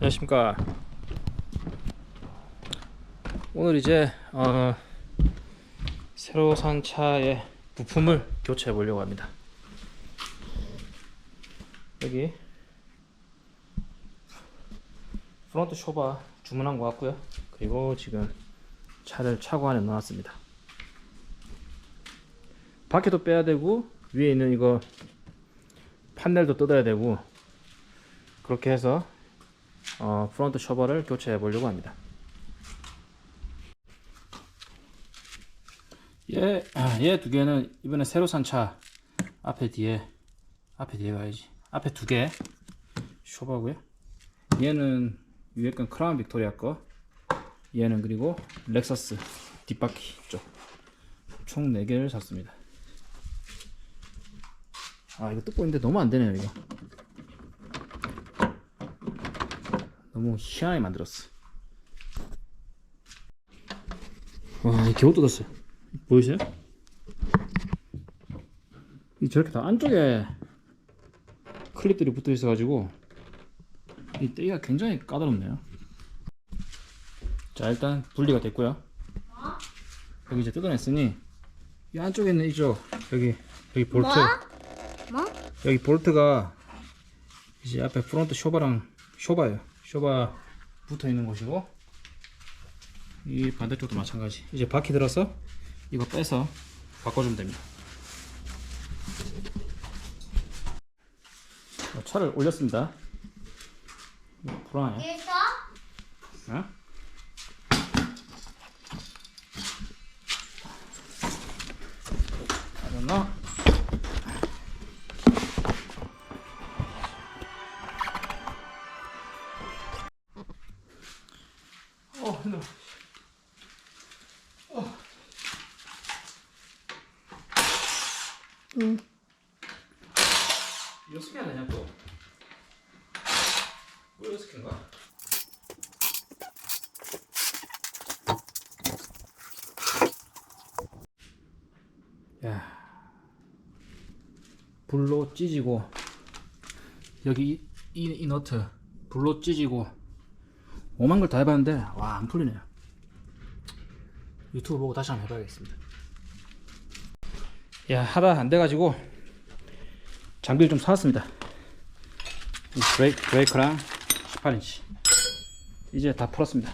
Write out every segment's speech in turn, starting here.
안녕하십니까. 오늘 이제 어, 새로 산 차의 부품을 교체해 보려고 합니다. 여기 프론트 쇼바 주문한 것 같고요. 그리고 지금 차를 차고 안에 넣어놨습니다. 바퀴도 빼야 되고 위에 있는 이거 판넬도 뜯어야 되고 그렇게 해서 어, 프론트 쇼버를 교체해 보려고 합니다. 얘, 아, 얘두 개는 이번에 새로 산 차 앞에 뒤에 앞에 뒤에 가야지. 앞에 두 개 쇼버고요. 얘는 위에 건 크라운 빅토리아 거. 얘는 그리고 렉서스 뒷바퀴 쪽. 총 4개를 샀습니다. 아, 이거 뜯고 있는데 너무 안 되네요, 이거. 너무 희한하게 만들었어. 와, 이 겨우 뜯었어요. 보이세요? 이 저렇게 다 안쪽에 클립들이 붙어 있어 가지고 이 떼기가 굉장히 까다롭네요. 자, 일단 분리가 됐고요. 여기 이제 뜯어냈으니 이 안쪽에 있는 이쪽 여기 여기 볼트 뭐? 여기 볼트가 이제 앞에 프론트 쇼바랑 쇼바예요. 쇼바 붙어 있는 곳이고 이 반대쪽도 마찬가지. 이제 바퀴 들어서 이거 빼서 바꿔주면 됩니다. 어, 차를 올렸습니다. 불안해. 있어? 어? 알았나? 응. 스캔 안 되냐 또? 뭐 이거 스캔가? 야 불로 찢이고 여기 이, 이, 이 너트 불로 찢이고 오만 걸 다 해봤는데 와 안 풀리네요 유튜브 보고 다시 한번 해봐야겠습니다 야 하다 안 돼가지고 장비를 좀 사왔습니다. 이 브레이크, 브레이크랑 18인치. 이제 다 풀었습니다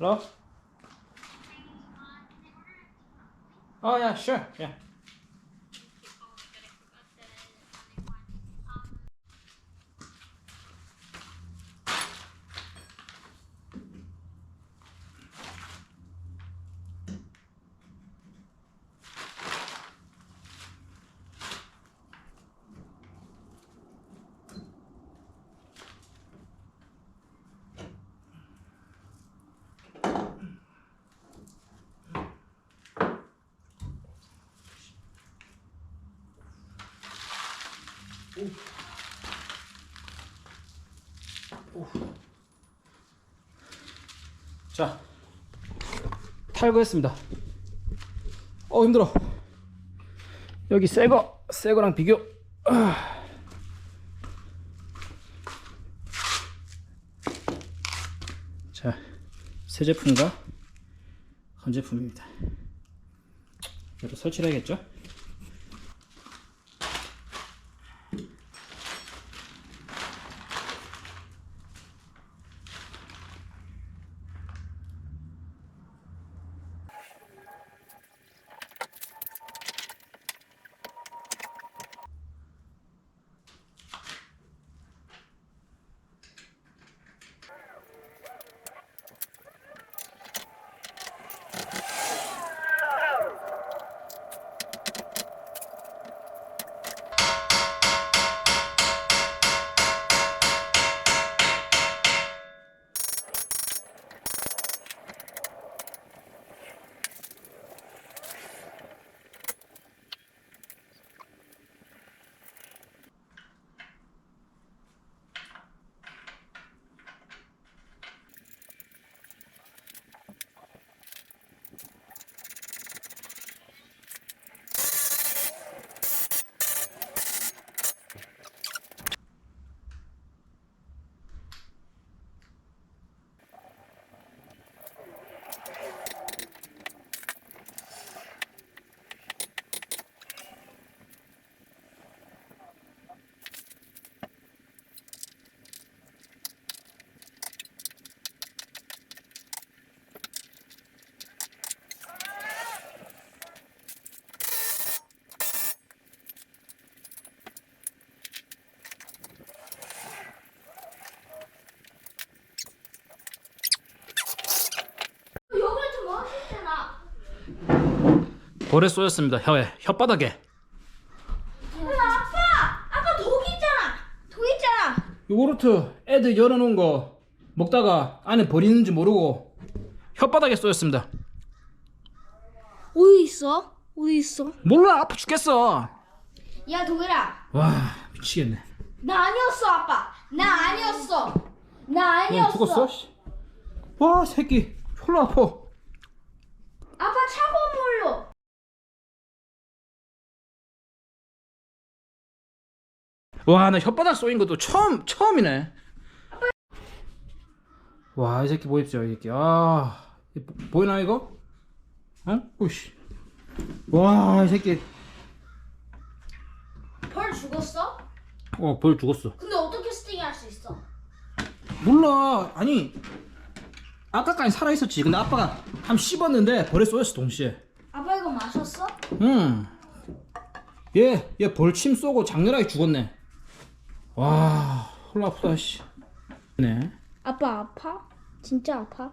Hello? Oh yeah, sure. Yeah. 자, 탈거했습니다. 어 힘들어. 여기 새거, 새거랑 비교. 아. 자, 새 제품과 한 제품입니다. 이것도 설치를 해야겠죠? 볼에 쏘였습니다. 혀에 혓바닥에. 아빠! 아빠 독 있잖아! 독 있잖아! 요구르트 애들 열어놓은 거 먹다가 안에 버리는지 모르고 혓바닥에 쏘였습니다. 어디 있어? 어디 있어? 몰라 아파 죽겠어. 야 독일아 와 미치겠네. 나 아니었어 아빠 나 아니었어 나넌 아니었어 죽었어? 씨. 와 새끼 졸라 아파. 아빠 차가운 물로 와 나 혓바닥 쏘인 것도 처음 처음이네. 와 이 새끼 보십시오 이 새끼. 아 이 보- 보이나 이거? 어? 오씨. 와 이 새끼. 벌 죽었어? 어 벌 죽었어. 근데 어떻게 스틱이 할 수 있어? 몰라 아니 아까까지 살아 있었지 근데 아빠가 한 씹었는데 벌에 쏘였어 동시에 아빠 이거 마셨어? 응 얘 얘 벌침 쏘고 장렬하게 죽었네 와 홀라 아프다 씨 네. 아빠 아파? 진짜 아파?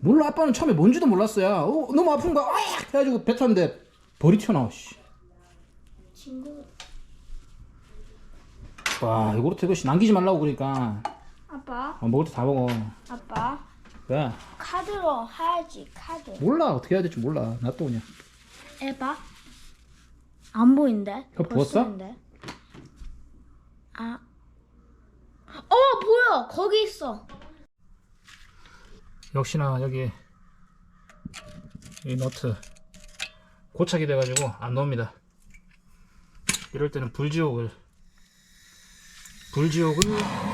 몰라 아빠는 처음에 뭔지도 몰랐어요 어, 너무 아픈가 아! 해가지고 뱉었는데 벌이 튀어나와 씨. 친구 와 요구르트 이거 씨 남기지 말라고 그러니까 아빠 어, 먹을 때 다 먹어 아빠 왜 카드로 해야지 카드 몰라 어떻게 해야 될지 몰라 나 또 그냥 해봐 안 보인대 혀 부었어? 아. 어 보여 거기 있어 역시나 여기 이 너트 고착이 돼가지고 안 나옵니다. 이럴 때는 불지옥을 불지옥을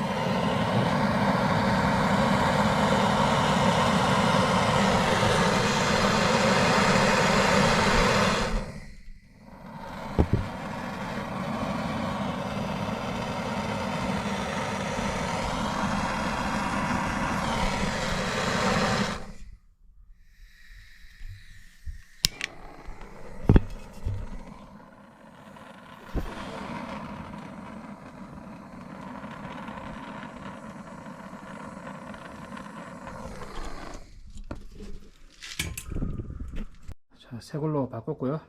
새 걸로 바꿨고요.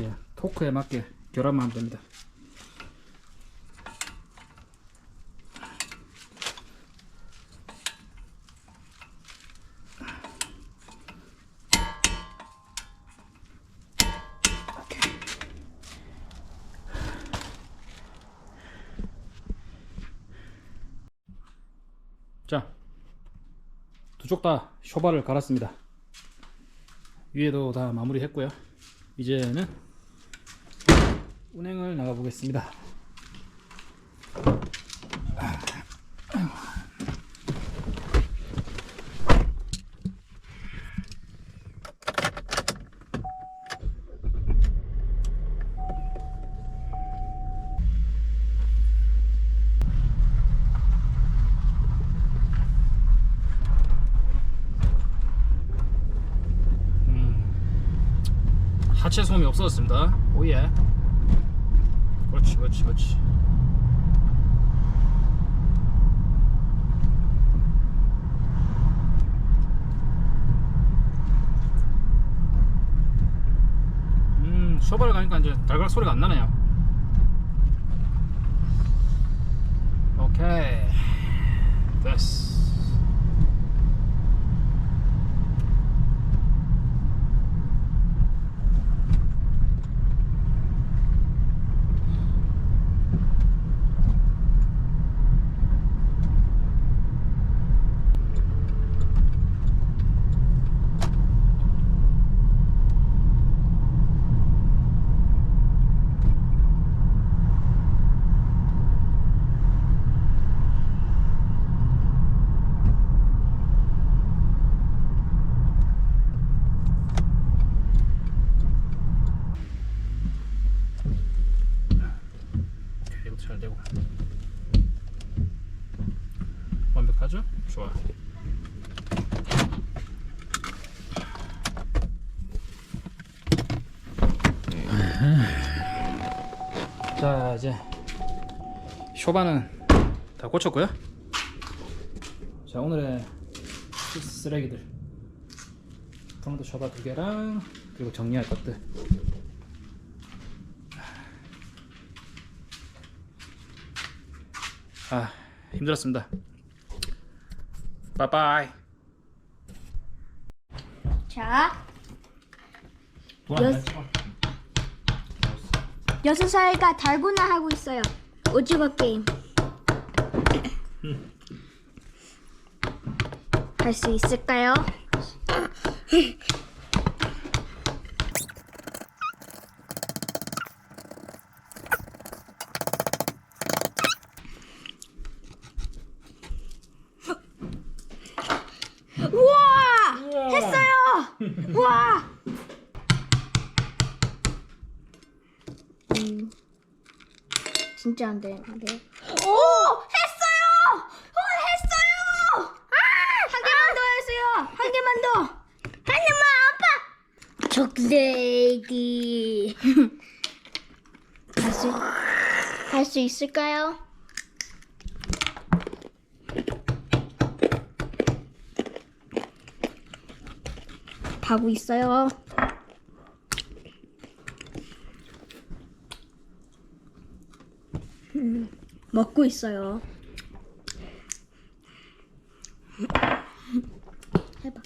예, 토크에 맞게 결합만 하면 됩니다. 자, 두 쪽 다 쇼바를 갈았습니다. 위에도 다 마무리했고요. 이제는 운행을 나가 보겠습니다. 하체 소음이 없어졌습니다. 오예. 그렇지, 그렇지, 그렇지. 음, 쇼바를 가니까 이제 달걀 소리가 안 나네요. 오케이. 됐어. 오케이, 이것도 잘 되고 완벽하죠? 좋아 자 이제 쇼바는 다 꽂혔고요 자 오늘의 쓰레기들 프론트 쇼바 두 개랑 그리고 정리할 것들. 아 힘들었습니다. 빠빠이. 자, 여... 여섯 살과 달고나 하고 있어요. 오징어 게임. 할 수 있을까요? 우와! 했어요! 우와! 음, 진짜 안 되는데. 오! 했어요! 오, 했어요! 아! 한 개만 더 했어요! 한 개만 더! 한 개만, 아빠! 초콜레이디. 할 수, 할 수 있을까요? 하고 있어요. 음, 먹고 있어요. 해봐.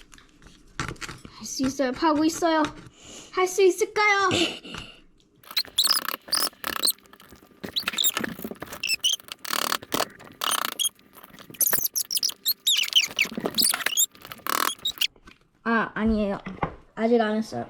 할 수 있어요. 파고 있어요. 할 수 있을까요? 아, 아니에요. 아직 안 했어요.